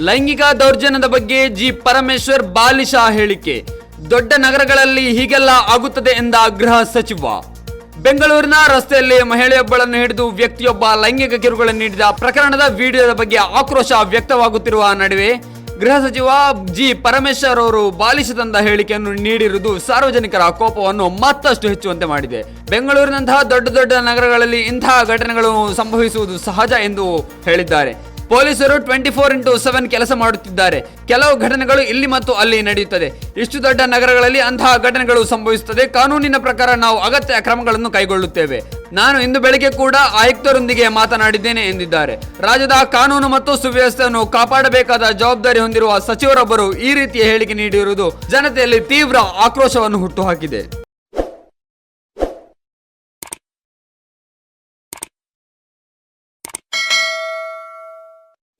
ಲೈಂಗಿಕ ದೌರ್ಜನ್ಯದ ಬಗ್ಗೆ ಜಿ ಪರಮೇಶ್ವರ್ ಬಾಲಿಶ ಹೇಳಿಕೆ. ದೊಡ್ಡ ನಗರಗಳಲ್ಲಿ ಹೀಗೆಲ್ಲ ಆಗುತ್ತದೆ ಎಂದ ಗೃಹ ಸಚಿವ. ಬೆಂಗಳೂರಿನ ರಸ್ತೆಯಲ್ಲಿ ಮಹಿಳೆಯೊಬ್ಬಳನ್ನು ಹಿಡಿದು ವ್ಯಕ್ತಿಯೊಬ್ಬ ಲೈಂಗಿಕ ಕಿರುಗಳನ್ನು ನೀಡಿದ ಪ್ರಕರಣದ ವಿಡಿಯೋದ ಬಗ್ಗೆ ಆಕ್ರೋಶ ವ್ಯಕ್ತವಾಗುತ್ತಿರುವ ನಡುವೆ ಗೃಹ ಸಚಿವ ಜಿ ಪರಮೇಶ್ವರ್ ಅವರು ಬಾಲಿಶದಂತ ಹೇಳಿಕೆಯನ್ನು ನೀಡಿರುವುದು ಸಾರ್ವಜನಿಕರ ಕೋಪವನ್ನು ಮತ್ತಷ್ಟು ಹೆಚ್ಚುವಂತೆ ಮಾಡಿದೆ. ಬೆಂಗಳೂರಿನಂತಹ ದೊಡ್ಡ ದೊಡ್ಡ ನಗರಗಳಲ್ಲಿ ಇಂತಹ ಘಟನೆಗಳು ಸಂಭವಿಸುವುದು ಸಹಜ ಎಂದು ಹೇಳಿದ್ದಾರೆ. ಪೊಲೀಸರು ಟ್ವೆಂಟಿ ಫೋರ್ ಇಂಟು ಸೆವೆನ್ ಕೆಲಸ ಮಾಡುತ್ತಿದ್ದಾರೆ. ಕೆಲವು ಘಟನೆಗಳು ಇಲ್ಲಿ ಮತ್ತು ಅಲ್ಲಿ ನಡೆಯುತ್ತದೆ. ಇಷ್ಟು ದೊಡ್ಡ ನಗರಗಳಲ್ಲಿ ಅಂತಹ ಘಟನೆಗಳು ಸಂಭವಿಸುತ್ತದೆ. ಕಾನೂನಿನ ಪ್ರಕಾರ ನಾವು ಅಗತ್ಯ ಕ್ರಮಗಳನ್ನು ಕೈಗೊಳ್ಳುತ್ತೇವೆ. ನಾನು ಇಂದು ಬೆಳಗ್ಗೆ ಕೂಡ ಆಯುಕ್ತರೊಂದಿಗೆ ಮಾತನಾಡಿದ್ದೇನೆ ಎಂದಿದ್ದಾರೆ. ರಾಜ್ಯದ ಕಾನೂನು ಮತ್ತು ಸುವ್ಯವಸ್ಥೆಯನ್ನು ಕಾಪಾಡಬೇಕಾದ ಜವಾಬ್ದಾರಿ ಹೊಂದಿರುವ ಸಚಿವರೊಬ್ಬರು ಈ ರೀತಿಯ ಹೇಳಿಕೆ ನೀಡಿರುವುದು ಜನತೆಯಲ್ಲಿ ತೀವ್ರ ಆಕ್ರೋಶವನ್ನು ಹುಟ್ಟುಹಾಕಿದೆ.